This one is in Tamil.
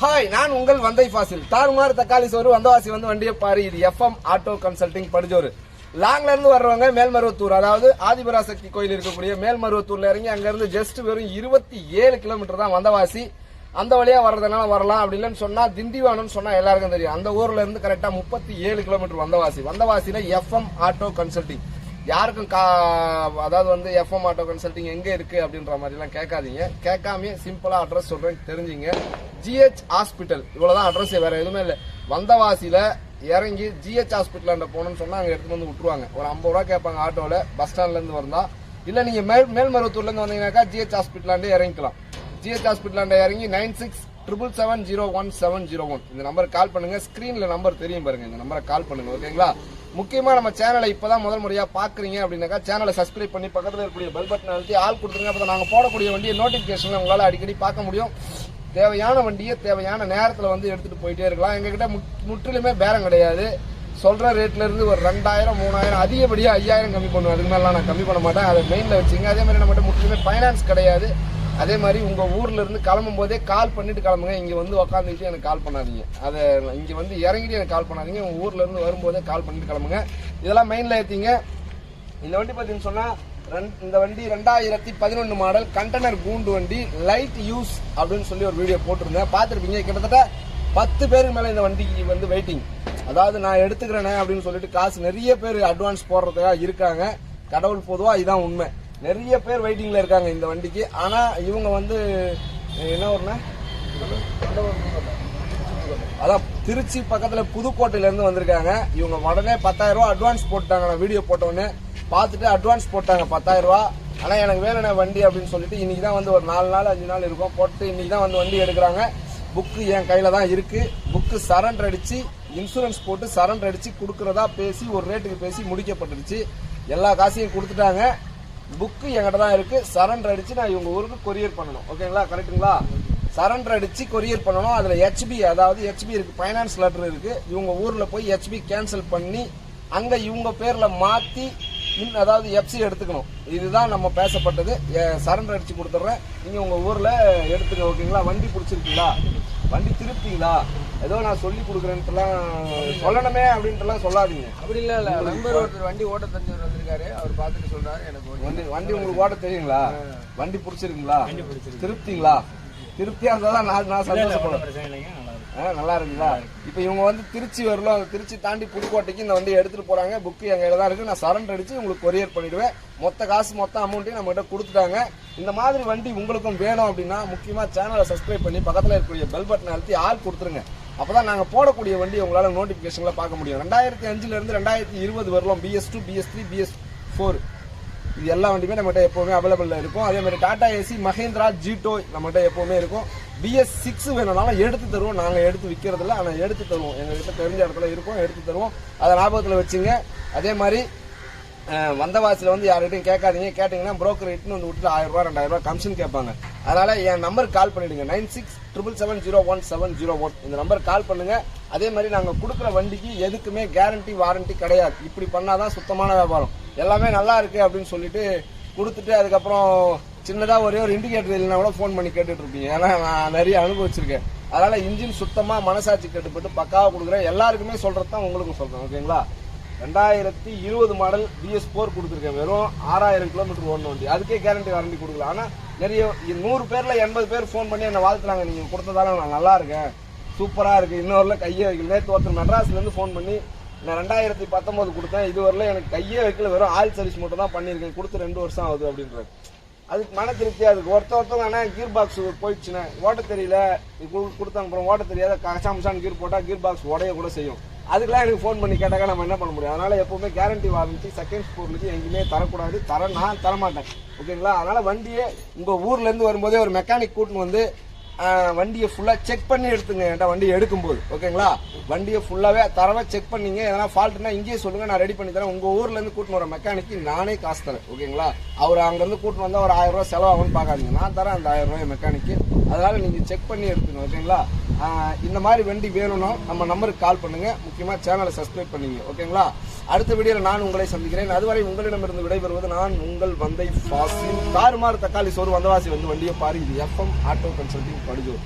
ஹாய் நான் உங்கள் வந்தை ஃபாசில். தாறுமாறு தக்காளி சோறு வந்தவாசி வந்து வண்டியை பாரு. இது எஃப்எம் ஆட்டோ கன்சல்டிங் படுஜோரு லாங்ல இருந்து வர்றவங்க மேல்மருவத்தூர் அதாவது ஆதிபராசக்தி கோயில் இருக்கக்கூடிய மேல்மருவத்தூர்ல இறங்கி அங்க இருந்து ஜஸ்ட் வெறும் இருபத்தி ஏழு கிலோமீட்டர் தான் வந்தவாசி. அந்த வழியா வர்றதுனால வரலாம் அப்படி இல்லைன்னு சொன்னா திண்டிவனம்னு சொன்னா எல்லாருக்கும் தெரியும். அந்த ஊர்ல இருந்து கரெக்டா முப்பத்தி ஏழு கிலோமீட்டர் வந்தவாசி. வந்தவாசியில எஃப்எம் ஆட்டோ கன்சல்டிங் யாருக்கும் கா அதாவது வந்து எஃப்எம் ஆட்டோ கன்சல்டிங் எங்கே இருக்குது அப்படின்ற மாதிரிலாம் கேட்காதீங்க. கேட்காமே சிம்பிளாக அட்ரஸ் சொல்கிறேன் தெரிஞ்சுங்க. ஜிஹெச் ஹாஸ்பிட்டல் இவ்வளவுதான் அட்ரஸ் வேறு எதுவுமே இல்லை. வந்தவாசியில் இறங்கி ஜிஹெச் ஹாஸ்பிட்டல் போகணும்னு சொன்னால் அங்கே எடுத்துகிட்டு வந்து விட்ருவாங்க ஒரு ஐம்பது ரூபா கேட்பாங்க ஆட்டோவில் பஸ் ஸ்டாண்ட்லேருந்து வந்தால் இல்லை நீங்கள் மேல் மேல்மருவத்தூர்லேருந்து வந்தீங்கன்னாக்கா ஜிஹெச் ஹாஸ்பிட்டலாண்டே இறங்கிக்கலாம். ஜிஹெச் ஹாஸ்பிட்டலாண்டே இறங்கி nine six triple seven zero one seven zero one இந்த நம்பருக்கு கால் பண்ணுங்கள் ஸ்க்ரீனில் நம்பர் தெரியும் பாருங்கள் இந்த நம்பரை கால் பண்ணுங்கள் ஓகேங்களா முக்கியமா நம்ம சேனலை இப்பதான் முதல் முறையா பாக்குறீங்க அப்படின்னாக்கா சேனலை சப்ஸ்கிரைப் பண்ணி பக்கத்துல இருக்கக்கூடிய பெல் பட்டன் அழுத்தி ஆள் கொடுத்துருங்க. அப்போ நாங்க போடக்கூடிய வண்டியை நோட்டிபிகேஷன்ல உங்களால அடிக்கடி பார்க்க முடியும். தேவையான வண்டியை தேவையான நேரத்துல வந்து எடுத்துட்டு போயிட்டே இருக்கலாம். எங்ககிட்ட முற்றிலுமே பேரம் கிடையாது. சொல்ற ரேட்ல இருந்து ஒரு ரெண்டாயிரம் மூணாயிரம் அதிகப்படியா ஐயாயிரம் கம்மி பண்ணுவேன். அதுக்கு மேலாம் நான் கம்மி பண்ண மாட்டேன். அதை மெயின்ல வச்சுங்க. அதே மாதிரி நம்மகிட்ட முற்றிலுமே ஃபைனான்ஸ் கிடையாது. அதே மாதிரி உங்க ஊர்ல இருந்து கிளம்பும் போதே கால் பண்ணிட்டு கிளம்புங்க. இங்க வந்து உக்காந்துட்டு எனக்கு கால் பண்ணாதீங்க. அதை இங்க வந்து இறங்கிட்டு எனக்கு கால் பண்ணாதீங்க. உங்க ஊர்ல இருந்து வரும்போதே கால் பண்ணிட்டு கிளம்புங்க. இதெல்லாம் மெயின்ல ஏத்தீங்க. இந்த வண்டி பார்த்தீங்கன்னு சொன்னா ரெண்- இந்த வண்டி ரெண்டாயிரத்தி பதினொன்று மாடல் கண்டெய்னர் கூண்டு வண்டி லைட் யூஸ் அப்படின்னு சொல்லி ஒரு வீடியோ போட்டிருந்தேன். பார்த்துருப்பீங்க கிட்டத்தட்ட பத்து பேருக்கு மேலே இந்த வண்டிக்கு வந்து வெயிட்டிங் அதாவது நான் எடுத்துக்கிறேனே அப்படின்னு சொல்லிட்டு காசு நிறைய பேர் அட்வான்ஸ் போடுறதுக்காக இருக்காங்க. கடவுள் பொதுவாக இதுதான் உண்மை. நிறைய பேர் வெயிட்டிங்ல இருக்காங்க இந்த வண்டிக்கு. ஆனா இவங்க வந்து என்ன ஒண்ணு அதான் திருச்சி பக்கத்துல புதுக்கோட்டையில இருந்து வந்திருக்காங்க. இவங்க உடனே பத்தாயிரம் ரூபா அட்வான்ஸ் போட்டாங்க நான் வீடியோ போட்டோன்னு பார்த்துட்டு அட்வான்ஸ் போட்டாங்க பத்தாயிரம் ரூபா. ஆனா எனக்கு வேணும்னே வண்டி அப்படின்னு சொல்லிட்டு இன்னைக்கு தான் வந்து ஒரு நாலு நாள் அஞ்சு நாள் இருக்கும். போட்டு இன்னைக்கு தான் வந்து வண்டி எடுக்கிறாங்க. புக்கு என் கையில தான் இருக்கு. புக்கு சரண்டர் அடிச்சு இன்சூரன்ஸ் போட்டு சரண்டர் அடிச்சு கொடுக்கறதா பேசி ஒரு ரேட்டுக்கு பேசி முடிக்கப்பட்டுருச்சு எல்லா காசையும் கொடுத்துட்டாங்க. புக்கு என்கிட்ட தான் இருக்கு. சரண்டர் அடிச்சு நான் இவங்க ஊருக்கு கொரியர் பண்ணணும். ஓகேங்களா கரெக்ட்டுங்களா சரண்டர் அடிச்சு கொரியர் பண்ணணும். அதுல ஹெச்பி அதாவது ஹெச்பி இருக்கு ஃபைனான்ஸ் லெட்டர் இருக்கு. இவங்க ஊர்ல போய் ஹெச்பி கேன்சல் பண்ணி அங்க இவங்க பேர்ல மாத்தி இன் அதாவது எஃப்சி எடுத்துக்கணும். இதுதான் நம்ம பேசப்பட்டது. சரண்டர் அடிச்சு கொடுத்துட்றேன் நீங்க உங்க ஊர்ல எடுத்துக்க ஓகேங்களா வண்டி பிடிச்சிருக்கீங்களா? வண்டி திருப்திங்களா ஏதோ நான் சொல்லி கொடுக்குறேன்ட்டுலாம் சொல்லணுமே அப்படின்ட்டுலாம் சொல்லாதீங்க. அப்படி இல்ல இல்ல. நம்பர் ஒருத்தர் வண்டி ஓட்ட தெரிஞ்சவர் வந்திருக்காரு. அவர் பார்த்துட்டு சொல்றாரு எனக்கு வண்டி வண்டி உங்களுக்கு ஓட்ட தெரியுங்களா? வண்டி பிடிச்சிருக்குங்களா? திருப்திங்களா? திருப்தியா இருந்தா தான் நான் நான் சந்தோஷப்படுவேன். ஆ, நல்லா இருக்குங்களா? இப்போ இவங்க வந்து திருச்சி வரலாம் அந்த திருச்சி தாண்டி புதுக்கோட்டைக்கு இந்த வண்டி எடுத்துகிட்டு போகிறாங்க புக்கு எங்கள் கையில தான் இருக்குது நான் சரண்டர் அடித்து உங்களுக்கு கொரியர் பண்ணிவிடுவேன் மொத்த காசு மொத்த அமௌண்ட்டையும் நம்மகிட்ட கொடுத்துட்டாங்க. இந்த மாதிரி வண்டி உங்களுக்கும் வேணும் அப்படின்னா முக்கியமாக சேனலை சப்ஸ்கிரைப் பண்ணி பக்கத்தில் இருக்கக்கூடிய பெல் பட்டனை அழுத்தி ஆள் கொடுத்துருங்க. அப்பதான் நாங்கள் போடக்கூடிய வண்டி உங்களால் நோட்டிஃபிகேஷனில் பார்க்க முடியும். ரெண்டாயிரத்தி அஞ்சுலேருந்து ரெண்டாயிரத்தி இருபது வரலாம். BS two BS three BS four இது எல்லா வண்டியுமே நம்மகிட்ட எப்போவுமே அவைலபிளில் இருக்கும். அதே மாதிரி டாடா ஏசி மஹேந்திரா ஜீட்டோ நம்மகிட்ட எப்போவுமே இருக்கும். பிஎஸ் சிக்ஸ் வேணும்னாலும் எடுத்து தருவோம். நாங்கள் எடுத்து விற்கிறதில்ல ஆனால் எடுத்து தருவோம். எங்கள்கிட்ட தெரிஞ்ச இடத்துல இருக்கும். எடுத்து தருவோம். அதை ஞாபகத்தில் வச்சுங்க. அதே மாதிரி வந்தவாசியில் வந்து யார்கிட்டையும் கேட்காதீங்க. கேட்டிங்கன்னா ப்ரோக்கர் இட்டுன்னு வந்து விட்டு ஆயிரம் ரூபாய் ரூபாய் கமிஷன் கேட்பாங்க. அதனால் என் நம்பருக்கு கால் பண்ணிவிடுங்க nine six triple seven zero one seven zero one இந்த நம்பர் கால் பண்ணுங்கள் அதே மாதிரி நாங்கள் கொடுக்குற வண்டிக்கு எதுக்குமே கேரண்டி வாரண்டி கிடையாது. இப்படி பண்ணால் தான் சுத்தமான வியாபாரம். எல்லாமே நல்லா இருக்குது அப்படின்னு சொல்லிட்டு கொடுத்துட்டு அதுக்கப்புறம் சின்னதாக ஒரே ஒரு இண்டிகேட்டர் இல்லைனா கூட ஃபோன் பண்ணி கேட்டுட்டு இருப்பீங்க ஏன்னா நான் நிறைய அனுபவிச்சிருக்கேன். அதனால் இன்ஜின் சுத்தமாக மனசாட்சி கட்டுப்பட்டு பக்காவாக கொடுக்குறேன். எல்லாருக்குமே சொல்கிறது தான் உங்களுக்கும் சொல்கிறேன் ஓகேங்களா? ரெண்டாயிரத்தி இருபது மாடல் பிஎஸ் போர் கொடுத்துருக்கேன் வெறும் ஆறாயிரம் கிலோமீட்டர் ஓடணும் வண்டி. அதுக்கே கேரண்டி வாரண்டி கொடுக்கல. ஆனால் நிறைய நூறு பேரில் எண்பது பேர் ஃபோன் பண்ணி என்னை வாழ்த்துனாங்க நீங்கள் கொடுத்ததால நான் நல்லா இருக்கேன். சூப்பராக இருக்குது இன்னொருல கையை வைக்கல. நேற்று ஒருத்தர் மெட்ராஸ்லேருந்து ஃபோன் பண்ணி நான் ரெண்டாயிரத்தி பத்தொம்போது கொடுத்தேன். இதுவரையில் எனக்கு கையே வைக்கல. வெறும் ஆயில் சர்வீஸ் மட்டும் தான் பண்ணியிருக்கேன். கொடுத்து ரெண்டு வருஷம் ஆகுது அப்படின்றாரு. அதுக்கு மன திருப்தி அதுக்கு. ஒருத்த ஒருத்தவங்க ஆனால் கீர் பாக்ஸ் போயிடுச்சுன்னா ஓட்ட தெரியல. இது கொடுத்தாங்க அப்புறம் ஓட்ட தெரியாத கசாமசான் கீர் போட்டால் கீர் பாக்ஸ் உடைய கூட செய்யும். அதுக்கெல்லாம் எனக்கு ஃபோன் பண்ணி கேட்டாக்க நம்ம என்ன பண்ண முடியும்? அதனால் எப்போவுமே கேரண்டி வாரண்டி செகண்ட் பொருளுக்கு எங்கேயுமே தரக்கூடாது. தர நான் தரமாட்டேன். ஓகேங்களா அதனால் வண்டியே உங்கள் ஊர்லேருந்து வரும்போதே ஒரு மெக்கானிக் கூட்டின்னு வந்து வண்டியை ஃபுல்லாக செக் பண்ணி எடுத்துங்க. என்கிட்ட வண்டி எடுக்கும்போது. ஓகேங்களா? வண்டியை ஃபுல்லாகவே தரவை செக் பண்ணிங்க. எதனா ஃபால்ட்னா இங்கேயே சொல்லுங்க. நான் ரெடி பண்ணி தரேன். உங்கள் ஊர்லேருந்து கூட்டின்னு வர மெக்கானிக்கு நானே காசு தரேன். ஓகேங்களா? அவர் அங்கேருந்து கூட்டின்னு வந்தால் ஒரு ஆயிரம் செலவாகும்னு பார்க்காதீங்க. நான் தரேன் அந்த ஆயிரம் ரூபாய் மெக்கானிக்கு அதனால் நீங்கள் செக் பண்ணி எடுத்துங்க ஓகேங்களா? இந்த மாதிரி வண்டி வேணும்னா நம்ம நம்பருக்கு கால் பண்ணுங்கள் முக்கியமாக சேனலை சப்ஸ்கிரைப் பண்ணிங்க. ஓகேங்களா? அடுத்த வீடியோல நான் உங்களை சந்திக்கிறேன். அதுவரை உங்களிடமிருந்து விடைபெறுவது நான் உங்கள் வந்தை ஃபாசில். தாறுமாறு தக்காளி சோறு வந்தவாசி வந்து வண்டியை பாரு. இது எஃப்எம் ஆட்டோ கன்சல்டிங் படுஜோர்